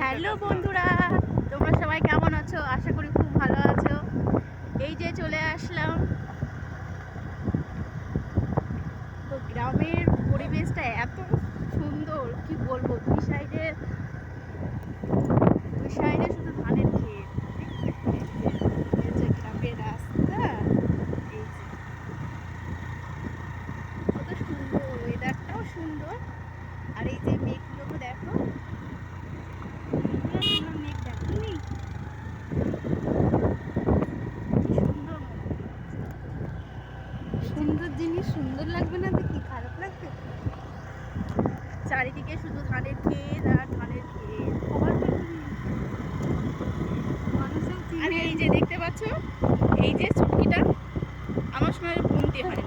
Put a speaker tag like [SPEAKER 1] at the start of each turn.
[SPEAKER 1] Hello বন্ধুরা, তোমরা সবাই কেমন আছো? আশা করি খুব ভালো আছো। এই যে চলে আসলাম। তো গ্রামের পরিবেশটা এত সুন্দর, কি বলব? দুই সাইডে দুই সাইডে শুধু ধানের ক্ষেত। গ্রামের রাস্তা, এই যে। কত সুন্দর ওয়েদারটাও সুন্দর। আর এই যে মেঘগুলো দেখো সুন্দর সুন্দর মেঘ দেখো নি? কি সুন্দর মনে হচ্ছে।
[SPEAKER 2] সুন্দর জিনিস সুন্দর লাগবে না দেখি কি? খারাপ লাগবে?
[SPEAKER 1] চারিদিকে শুধু ধানের ক্ষেত আর ধানের ক্ষেত। আর এই যে দেখতে পাচ্ছ? এই যে চুটকিটা আমার সময় বুনতে হয়